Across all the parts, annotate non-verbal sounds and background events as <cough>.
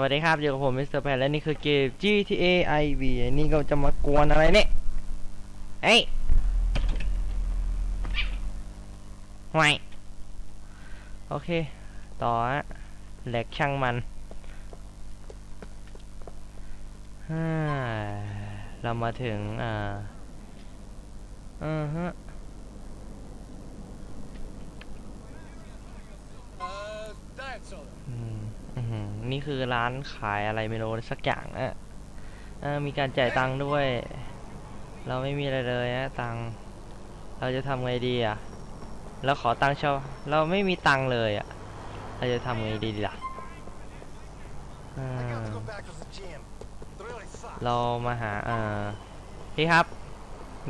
วัสดีครับอยู่กับผมมิสเตอร์แพนและนี่คือเกม GTA IV นี่ก็จะมากวนอะไรเนี่ยเอ้ยห่วยโอเค ต่อฮะแหลกช่างมันฮ่าเรามาถึง อ่าอือฮะอืม นี่คือร้านขายอะไรไม่รู้สักอย่างอะออมีการจ่ายตังค์ด้วย เราไม่มีอะไรเลยนะตังค์เราจะทำไงดีอะเราขอตังค์ช่าเราไม่มีตังค์เลยอะเราจะทำไงดีล่ะอ่า I got to go back to the gym. It really sucks. เรามาหาเออพี่ครับ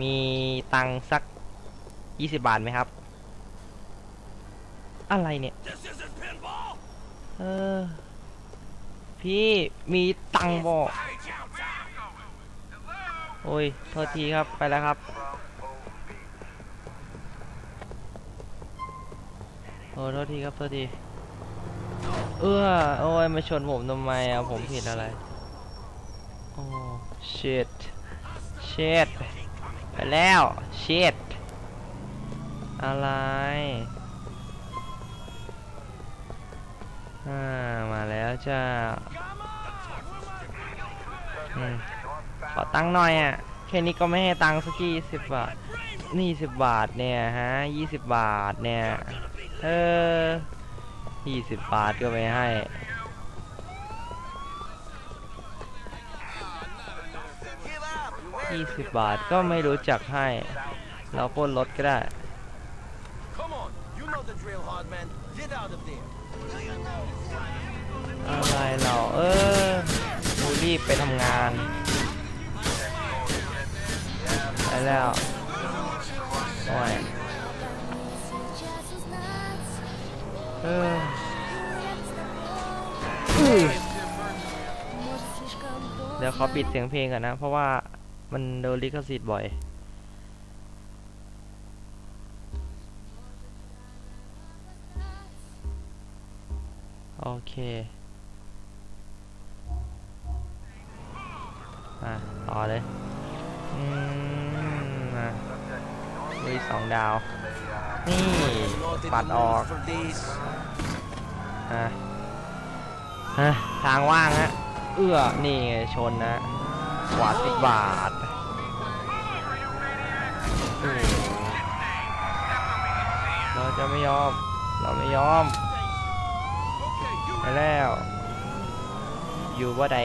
มีตังค์สักยี่สิบบาทไหมครับ อะไรเนี่ย เออ พี่มีตังบอกโอ้ยโทษทีครับไปแล้วครับ โอ้โทษทีครับโทษทีเอ้อโอ้ยมาชนผมทำไมอะผมผิดอะไรโอ้ shit shit ไปแล้ว shit อะไร อ่ามาแล้วจ้าขอตังค์หน่อยอะแค่นี้ก็ไม่ให้ตังค์สักี่สิบบาทนี่สิบบาทเนี่ยฮะยี่สิบบาทเนี่ยเออยี่สิบบาทก็ไม่ให้ยี่สิบบาทก็ไม่รู้จักให้ เราปล้นรถก็ได้ Come on. You know the drill, hard man. Get out of there. อะไรเราเออกูรีบไปทำงานไปแล้วโอ้ยเออเดี๋ยวเขาปิดเสียงเพลงก่อนนะ เพราะว่ามันโดนลิขสิทธิ์บ่อยโอเค ต่อเลยอืมอะลุยสองดาว นี่ปัดออก for this. อะฮะทางว่างฮะ เอื้อ นี่ไงชนนะกวาสิบบาทเราจะไม่ยอม เราไม่ยอมไปแล้ว อยู่ว่าใด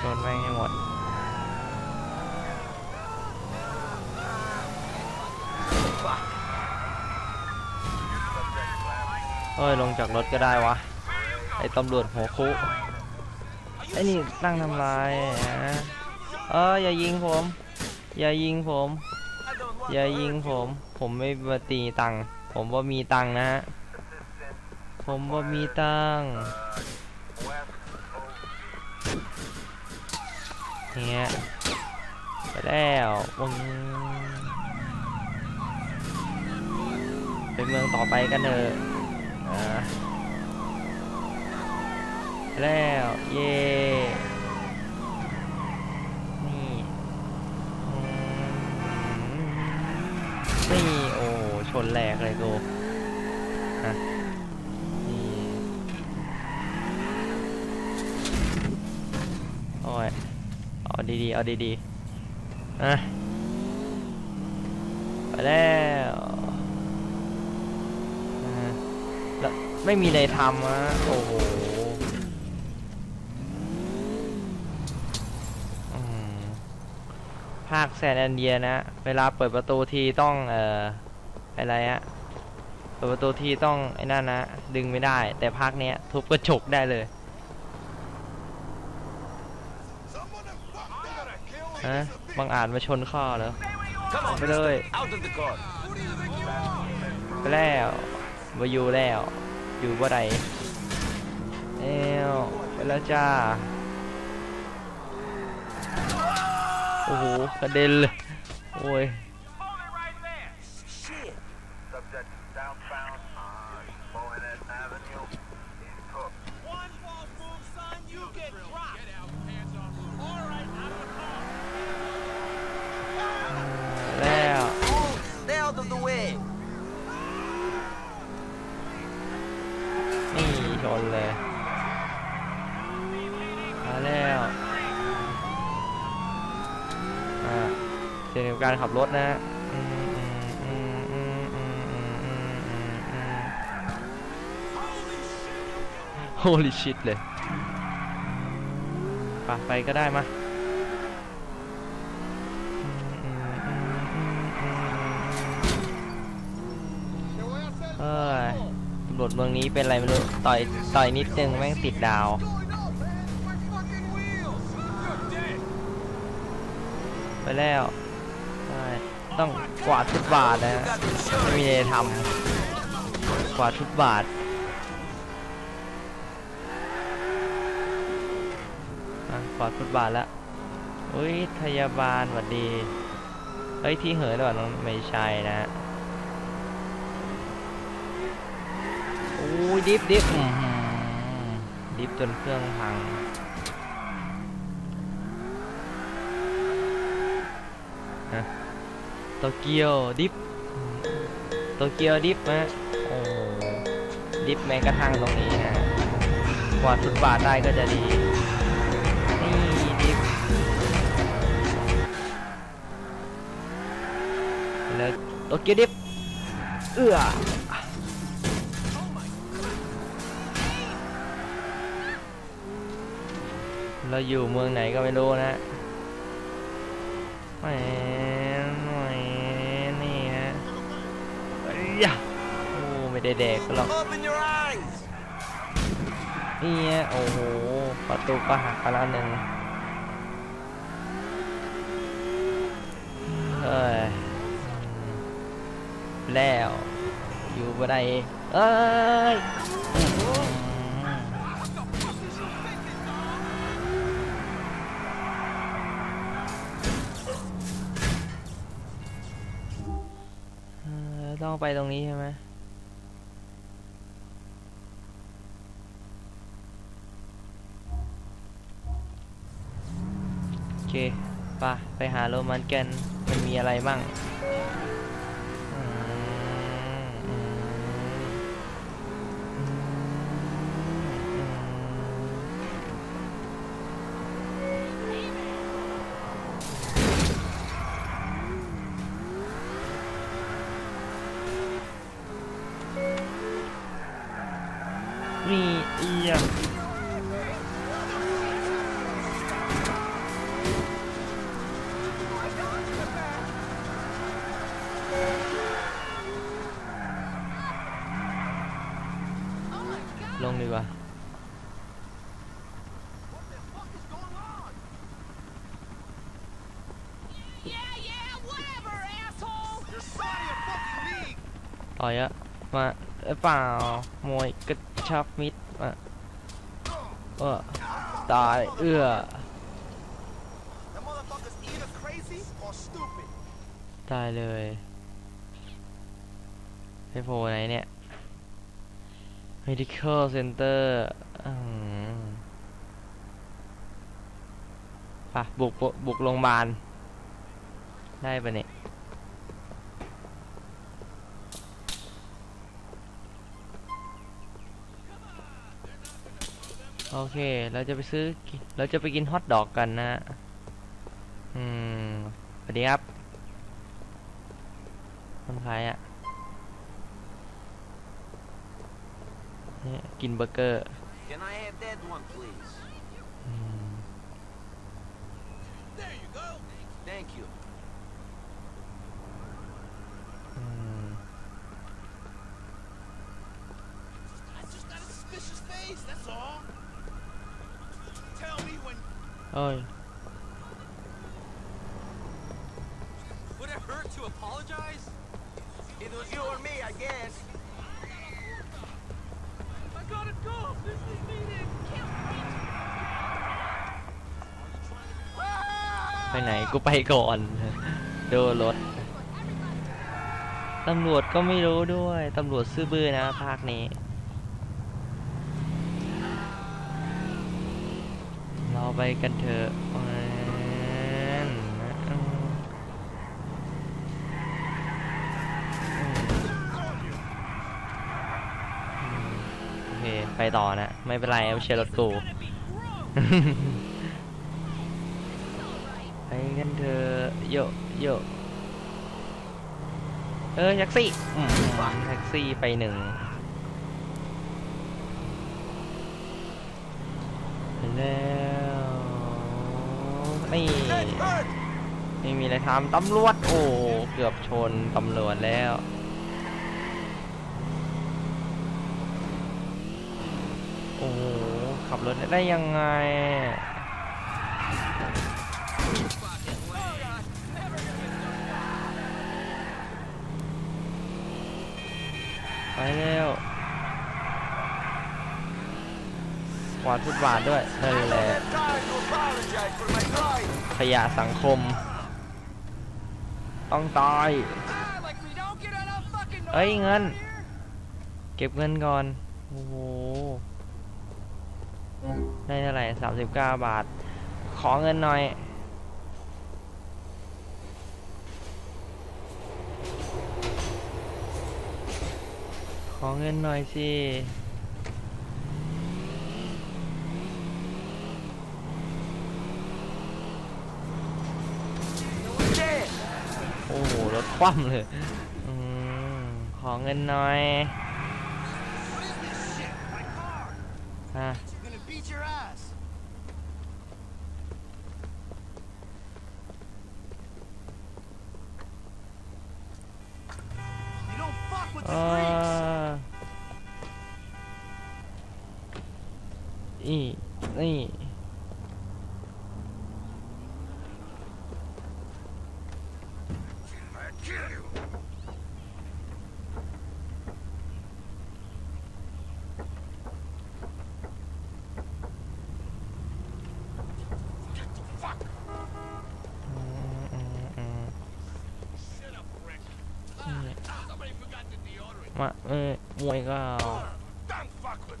ชนแม่งให้หมด เอ้ย ลงจากรถก็ได้วะ ไอ้ตำรวจหัวคุไอ้นี่นั่งทำลายฮะเอออย่ายิงผม อย่ายิงผม อย่ายิงผม ผมไม่มาตีตังผมว่ามีตังนะฮะ ผมว่ามีตังเนี่ยไปแล้ววงไปเมืองต่อไปกันเถอะ แล้ว เย่นี่นี่ โอ้ ชนแหลกเลยกูฮะนี่โอ้ย เอาดีๆ เอาดีๆอะไปแล้วอะ แล้วไม่มีอะไรทำอะโอ้โหภาคแซนแอนเดียนะ เวลาเปิดประตูทีต้องเอ่ออะไรอะเปิดประตูทีต้องไอ้นั่นนะ ดึงไม่ได้ แต่ภาคเนี้ยทุบกระจกได้เลยฮะบางอ่าจมาชนข้อเหรอ Come on, ไปเลย ไปแล้ว มาอยู่แล้ว อยู่บ่ใดเอวไปแล้วจ้า โอ้โหกระเด็นเลย โอ้ย กับการขับรถนะฮะโฮลิชิตเลยปไปก็ได้มาเออยตำรวจเมืองนี้เป็นอะไรไม่รู้ ต่อย ต่อยนิดนึงแม่งติดดาวไปแล้ว ต้องกวาดทุกบาทนะ ไม่มีอะไรทำกวาดทุกบาทกวาดฟุตบาทแล้วอุ้ยพยาบาลหวัดดี เฮ้ยที่เหินหรอน้องไม่ใช่นะอุ้ยดิฟดิฟดิฟจนเครื่องพังโตเกียวดิฟโตเกียวดิฟนะโอ้ดิฟแม้กระทั่งตรงนี้นะกวาดฟุตบาทได้ก็จะดี นี่ดิฟแล้วโตเกียวดิฟเอื้อเราอยู่เมืองไหนก็ไม่รู้นะแหมหน่อยนี่ฮะเอ้ ยยะโอ้ไม่ได้แดกหรอก Open your eyes! นี่ฮะโอ้โหประตูก็หักไปแล้วหนึ่งเฮ้ยแล้วอยู่บ่ได้เอ้ย ต้องไปตรงนี้ใช่ไหมโอเคไปไปหาโรมันกันมันมีอะไรบ้าง อยอะมาเอเปล่ามวยกระชับมิดมาเออตายเอื้อตายเลยไปโผล่ไหนเนี่ย medical center อืมปบุกบุกบุกโรงพยาบาลได้ปะเนี่ย โอเค เราจะไปซื้อกิเราจะไปกินฮอทดอกกันนะอืมสวัสดีครับคนขายอะเนี่ยกินเบอร์เกอร์ Can I have that one, please? อืม There you go! Thank you. อืม I just got a suspicious face, that's all. Tell me when. โอ้ย Would it hurt to apologize? It was you or me, I guess. I gotta go! This is needed! ไปไหนกูไปก่อน ดูรถ ตำรวจก็ไม่รู้ด้วย ตำรวจซื่อบื้อนะภาคนี้ เราไปกันเถอะแม่นอืมอืมโอ้โหเค ไปต่อนะ ไม่เป็นไรเอาเชียร์รถกูไปกันเถอะโยโยเออแท็กซี่อืมแท็กซี่ไปหนึ่งไปแล้ว นี่ Head hurt! ไม่มีอะไรทำตำรวจโอ้เกือบชนตำรวจแล้วโอ้โหขับรถได้ยังไงไปเร็วก วาดฟุตบาทด้วยนั่นแหละขยะสังคม ต้องตายเอ้ยเงิน เก็บเงินก่อน โอ้โหได้เท่าไหร่สามสิบเก้าบาท ขอเงินหน่อยขอเงินหน่อยสิ Dead! โอ้โห รถค ว่มเลยอขอเงินหน่อยฮะนี่นี่ beat your ass. You don't fuck with เอ the freaks. ออีนี่ I'll kill you! อืมอืมอืม Shut up, Rick. นี่ Somebody forgot the deodorant. มาเออมวยก็เอา Don't fuck with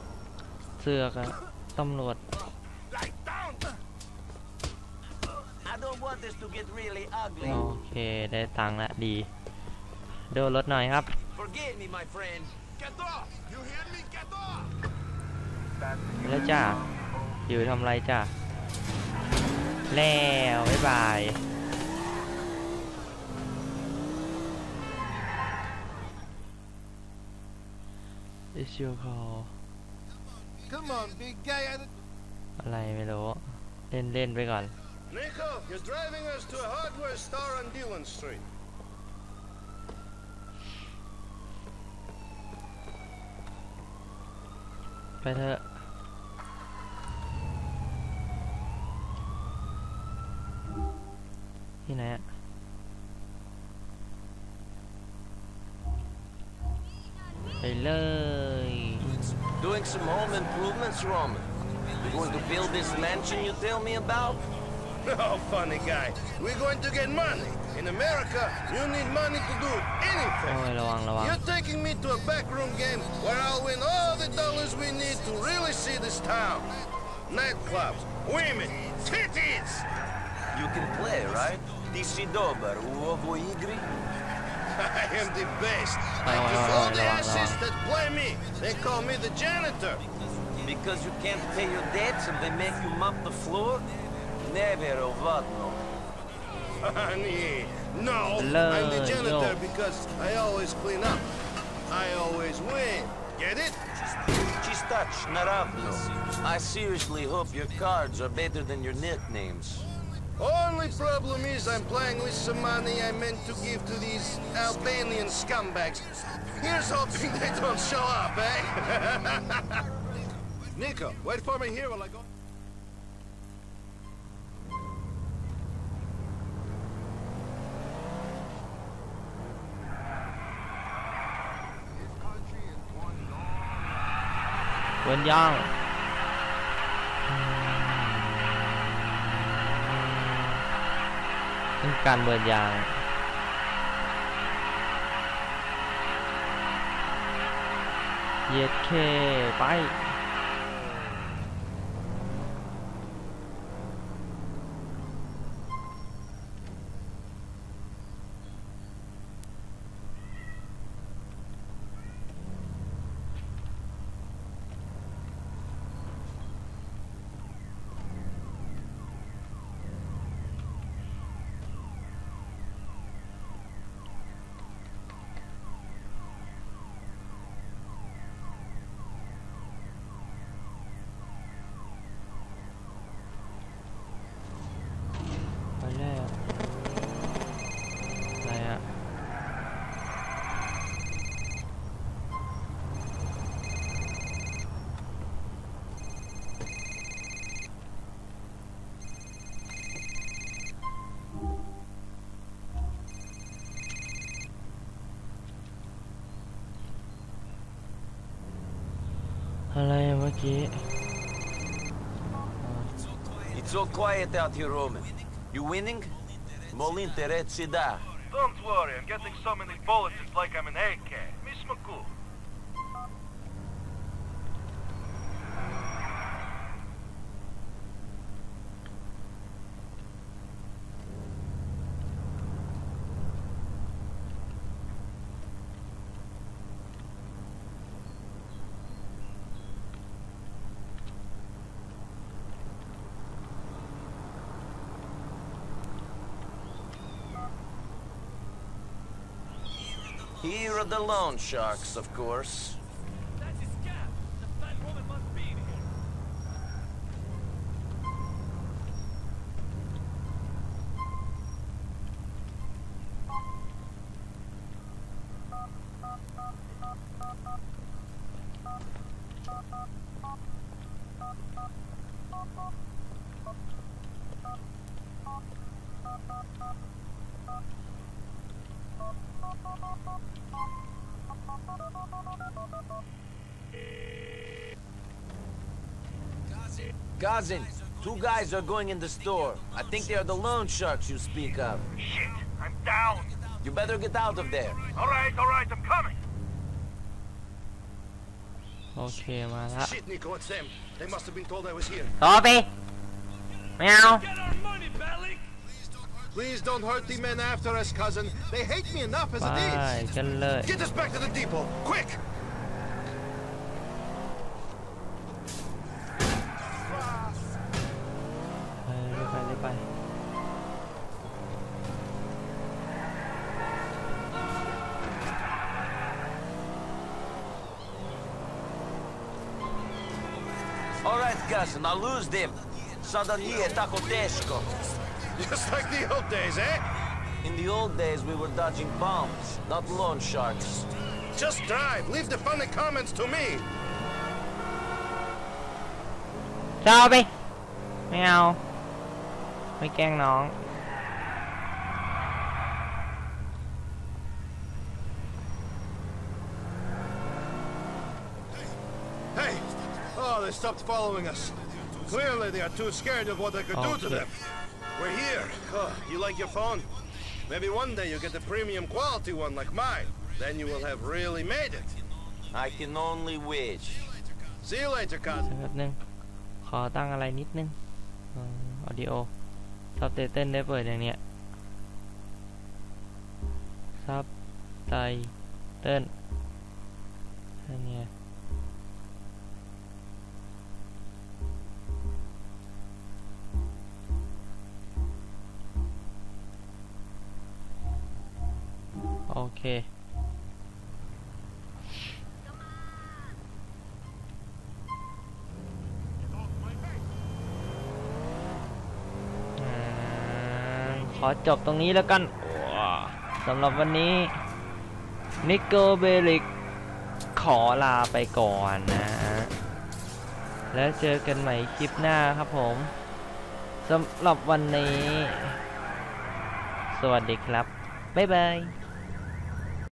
เสื้อครับตำรวจ โอเค ได้ตังค์ละดีเดินรถหน่อยครับ แล้วจ้าอยู่ทำไรจ้าแล้วบายบอย It's your Come on, big guy. I อะไรไม่รู้ เล่นเล่นไปก่อน Nico, you're driving us to a hardware store on Dillon Street. ไปเถอะ ที่ไหนอะไปเลย Doing some home improvements, Roman? You going to build this mansion you tell me about? <laughs> Oh, funny guy. We're going to get money. In America, you need money to do anything. Oh. You're taking me to a backroom game where I'll win all the dollars we need to really see this town. Nightclubs, women, titties! You can play, right? Ти си добър. I am the best. Oh, Like oh, all oh, the oh, oh. asses that play me, they call me the janitor. Because you can't pay your debts and they make you mop the floor? Neverovatno. <laughs> Honey, no, Hello, I'm the janitor yo. because I always clean up. I always win. Get it? Чистач, наравно. I seriously hope your cards are better than your nicknames. Only problem is I'm playing with some money I meant to give to these Albanian scumbags. Here's hoping they don't show up, eh? <laughs> Nico, wait for me here while I go. เบิ การเบิร์นยางเย็ดเคไปแล้วอะไรอะ อะไรอะเมื่อกี้ It's so quiet out here, Roman. You winning? Molinte si da. Don't worry, I'm getting so many bullets, it's like I'm an AK. Miss McCool. Here are the loan sharks, of course. That's his scab. The fat woman must be in here. Cousin, two guys are going in the store. I think they are the loan sharks you speak of. Shit, I'm down. You better get out of there. All right, all right, I'm coming. Okay, man. Shit, Nico, it's them. They must have been told I was here. Toby! Meow. Get our money, Please don't hurt the men after us, cousin. They hate me enough as Bye. it is. Get us back to the depot, quick! gas and I lose them. Suddenly a taco. Just like the old days, eh? In the old days, we were dodging bombs, not loan sharks. Just drive. Leave the funny comments to me. Sorry. Meow. can't nọn. Oh, they stopped following us. Clearly, they are too scared of what I could do to Okay. them. We're here. Oh, you like your phone? Maybe one day you'll get a premium quality one like mine. Then you will have really made it. I can only wish. See you later, cousin. แป๊บนึง ขอตั้งอะไรนิดนึงออดิโอซับไตเติ้ลได้เปิดอย่างเนี้ยซับไตเติ้ลอันเนี้ย เคอขอจบตรงนี้แล้วกันสำหรับวันนี้นิโกเบลิกขอลาไปก่อนนะฮะแล้วเจอกันใหม่คลิปหน้าครับผมสำหรับวันนี้ สวัสดีครับ บ๊ายบาย